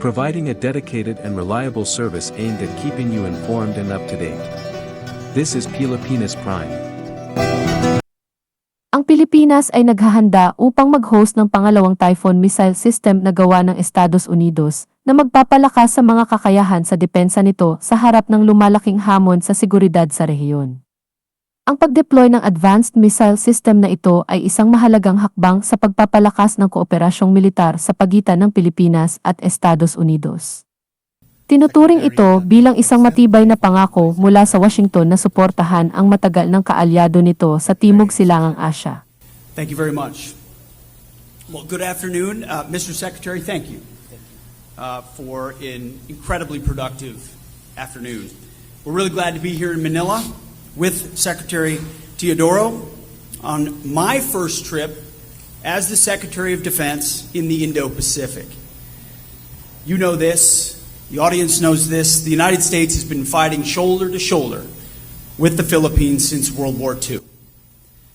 providing a dedicated and reliable service aimed at keeping you informed and up to date. This is Pilipinas Prime. Ang Pilipinas ay naghahanda upang mag-host ng pangalawang Typhoon missile system na gawa ng Estados Unidos na magpapalakas sa mga kakayahan sa depensa nito sa harap ng lumalaking hamon sa seguridad sa rehiyon. Ang pag-deploy ng advanced missile system na ito ay isang mahalagang hakbang sa pagpapalakas ng kooperasyong militar sa pagitan ng Pilipinas at Estados Unidos. Tinuturing ito bilang isang matibay na pangako mula sa Washington na suportahan ang matagal ng kaalyado nito sa Timog Silangang Asya. Thank you very much. Well, good afternoon, uh, Mr. Secretary. Thank you uh, for an incredibly productive afternoon. We're really glad to be here in Manila with Secretary Teodoro on my first trip as the Secretary of Defense in the Indo-Pacific. You know this, the audience knows this. The United States has been fighting shoulder to shoulder with the Philippines since World War II.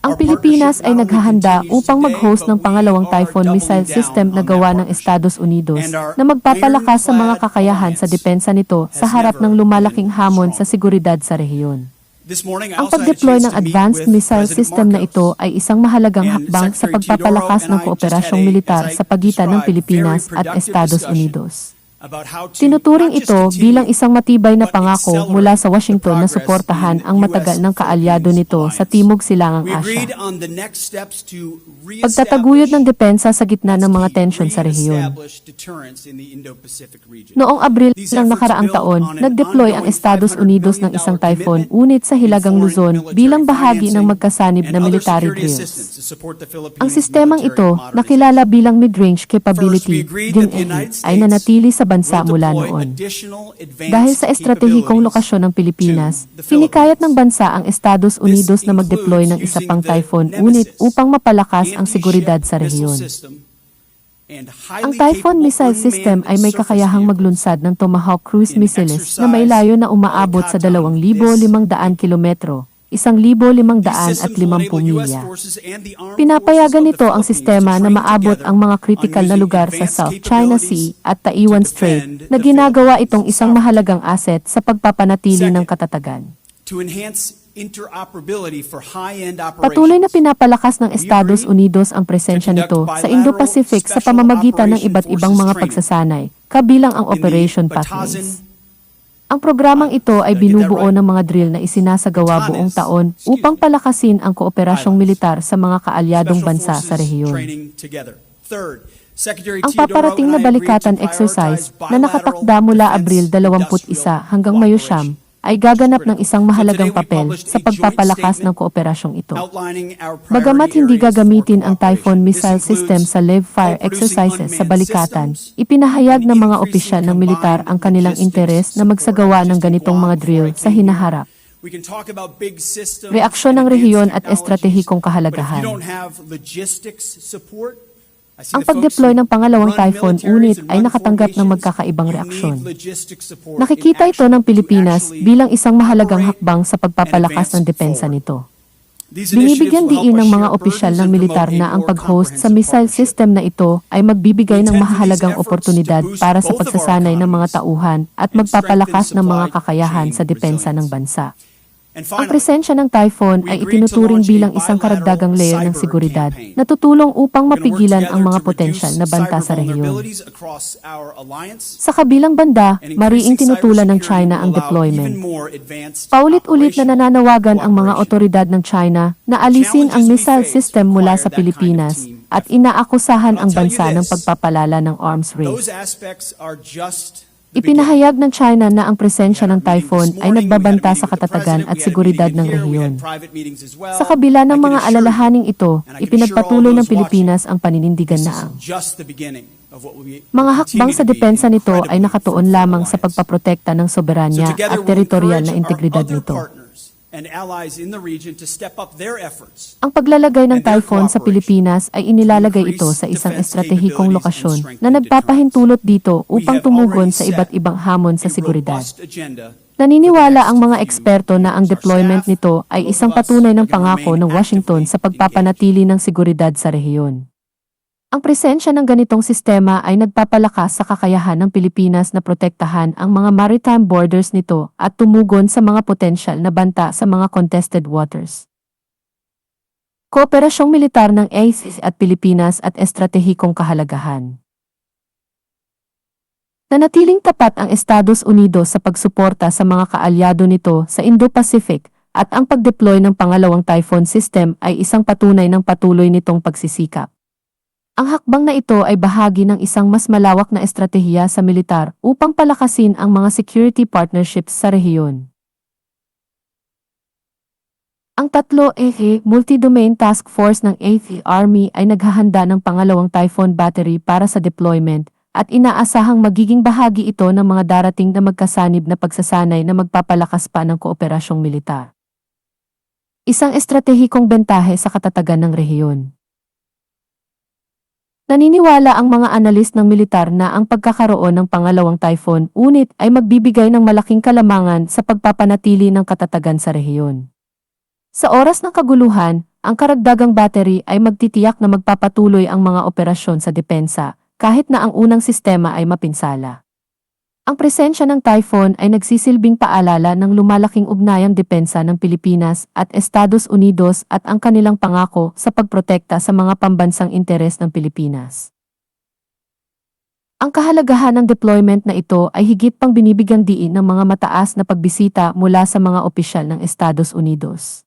Ang Pilipinas ay naghahanda upang mag-host ng pangalawang Typhoon missile system na gawa ng Estados Unidos na magpapalakas sa mga kakayahan sa depensa nito sa harap ng lumalaking hamon sa seguridad sa rehiyon. Ang pag-deploy ng advanced missile system na ito ay isang mahalagang hakbang sa pagpapalakas ng kooperasyong militar sa pagitan ng Pilipinas at Estados Unidos. Tinuturing ito bilang isang matibay na pangako mula sa Washington na suportahan ang matagal ng kaalyado nito sa Timog Silangang Asya. Pagtataguyod ng depensa sa gitna ng mga tensyon sa rehiyon. Noong Abril ng nakaraang taon, nag-deploy ang Estados $500 Unidos ng isang typhoon unit sa Hilagang Luzon bilang bahagi ng magkasanib na military drills. Ang sistemang ito, nakilala bilang mid-range capability, United ay nanatili sa bansa mula noon. Dahil sa estratehikong lokasyon ng Pilipinas, sinikayat ng bansa ang Estados Unidos na mag-deploy ng isa pang typhoon unit upang mapalakas ang seguridad sa rehiyon. Ang Typhoon missile system ay may kakayahang maglunsad ng Tomahawk cruise missiles na may layo na umaabot sa all the time. 2,500 kilometro, 1,500 at 50 milya. Pinapayagan nito ang sistema na maabot ang mga kritikal na lugar sa South China Sea at Taiwan Strait na ginagawa itong isang mahalagang asset sa pagpapanatili ng katatagan. Patuloy na pinapalakas ng Estados Unidos ang presensya nito sa Indo-Pacific sa pamamagitan ng iba't ibang mga pagsasanay, kabilang ang Operation Pathways. Ang programang ito ay binubuo ng mga drill na isinasagawa buong taon upang palakasin ang kooperasyong militar sa mga kaalyadong bansa sa rehiyon. Ang paparating na balikatan exercise na nakatakda mula Abril 21 hanggang Mayo 9 ay gaganap ng isang mahalagang papel sa pagpapalakas ng kooperasyong ito. Bagamat hindi gagamitin ang. Typhoon missile system sa live fire exercises sa Balikatan, ipinahayag ng mga opisyal ng militar ang kanilang interes na magsagawa ng ganitong mga drill sa hinaharap. Reaksyon ng rehiyon at estratehikong kahalagahan. Ang pag-deploy ng pangalawang Typhoon unit ay nakatanggap ng magkakaibang reaksyon. Nakikita ito ng Pilipinas bilang isang mahalagang hakbang sa pagpapalakas ng depensa nito. Binibigyan diin ng mga opisyal ng militar na ang pag-host sa missile system na ito ay magbibigay ng mahalagang oportunidad para sa pagsasanay ng mga tauhan at magpapalakas ng mga kakayahan sa depensa ng bansa. Ang presensya ng Typhoon ay itinuturing bilang isang karagdagang layer ng seguridad na tutulong upang mapigilan ang mga potensyal na banta sa rehiyon. Sa kabilang banda, and mariing tinutulan ng China ang deployment. Paulit-ulit na nananawagan ang mga otoridad ng China na alisin ang missile system mula sa Pilipinas at inaakusahan ang bansa ng pagpapalala ng arms race. Ipinahayag ng China na ang presensya ng typhoon ay nagbabanta sa katatagan at seguridad ng rehiyon. Sa kabila ng mga alalahaning ito, ipinagpatuloy ng Pilipinas ang paninindigan na ang mga hakbang sa depensa nito ay nakatuon lamang sa pagpaprotekta ng So soberanya at teritorial na integridad nito. And allies in the region to step up their efforts Ang paglalagay ng typhoon sa Pilipinas ay inilalagay ito sa isang estratehikong lokasyon na nagpapahintulot dito upang tumugon sa iba't ibang hamon sa seguridad. Naniniwala ang mga eksperto na ang deployment nito ay isang patunay ng pangako ng Washington sa pagpapanatili ng seguridad sa rehiyon. Ang presensya ng ganitong sistema ay nagpapalakas sa kakayahan ng Pilipinas na protektahan ang mga maritime borders nito at tumugon sa mga potensyal na banta sa mga contested waters. Kooperasyong militar ng ACES at Pilipinas at estratehikong kahalagahan. Nanatiling tapat ang Estados Unidos sa pagsuporta sa mga kaalyado nito sa Indo-Pacific at ang pag-deploy ng pangalawang Typhoon system ay isang patunay ng patuloy nitong pagsisikap. Ang hakbang na ito ay bahagi ng isang mas malawak na estratehiya sa militar upang palakasin ang mga security partnerships sa rehiyon. Ang tatlo EHE Multi-Domain Task Force ng 8th Army ay naghahanda ng pangalawang Typhoon battery para sa deployment at inaasahang magiging bahagi ito ng mga darating na magkasanib na pagsasanay na magpapalakas pa ng kooperasyong militar. Isang estratehikong bentahe sa katatagan ng rehiyon. Naniniwala ang mga analis ng militar na ang pagkakaroon ng pangalawang typhoon unit ay magbibigay ng malaking kalamangan sa pagpapanatili ng katatagan sa rehiyon. Sa oras ng kaguluhan, ang karagdagang battery ay magtitiyak na magpapatuloy ang mga operasyon sa depensa kahit na ang unang sistema ay mapinsala. Ang presensya ng typhoon ay nagsisilbing paalala ng lumalaking ugnayang depensa ng Pilipinas at Estados Unidos at ang kanilang pangako sa pagprotekta sa mga pambansang interes ng Pilipinas. Ang kahalagahan ng deployment na ito ay higit pang binibigyang diin ng mga mataas na pagbisita mula sa mga opisyal ng Estados Unidos.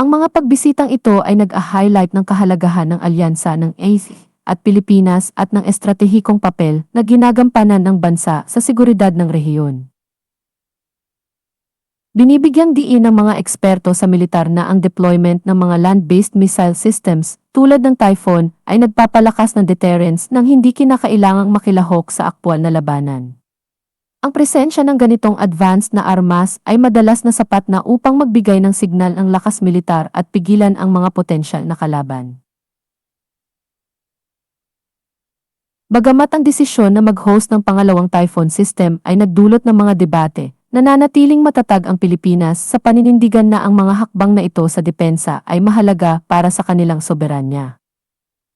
Ang mga pagbisitang ito ay nag-highlight ng kahalagahan ng alyansa ng ASEAN at Pilipinas at ng estratehikong papel na ginagampanan ng bansa sa seguridad ng rehiyon. Binibigyang diin ng mga eksperto sa militar na ang deployment ng mga land-based missile systems tulad ng Typhoon ay nagpapalakas ng deterrence nang hindi kinakailangang makilahok sa aktwal na labanan. Ang presensya ng ganitong advanced na armas ay madalas na sapat na upang magbigay ng signal ng lakas militar at pigilan ang mga potensyal na kalaban. Bagamat ang desisyon na mag-host ng pangalawang typhoon system ay nagdulot ng mga debate, nananatiling matatag ang Pilipinas sa paninindigan na ang mga hakbang na ito sa depensa ay mahalaga para sa kanilang soberanya.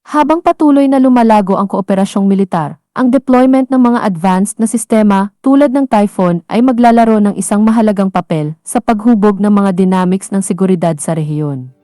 Habang patuloy na lumalago ang kooperasyong militar, ang deployment ng mga advanced na sistema tulad ng Typhoon ay maglalaro ng isang mahalagang papel sa paghubog ng mga dynamics ng seguridad sa rehiyon.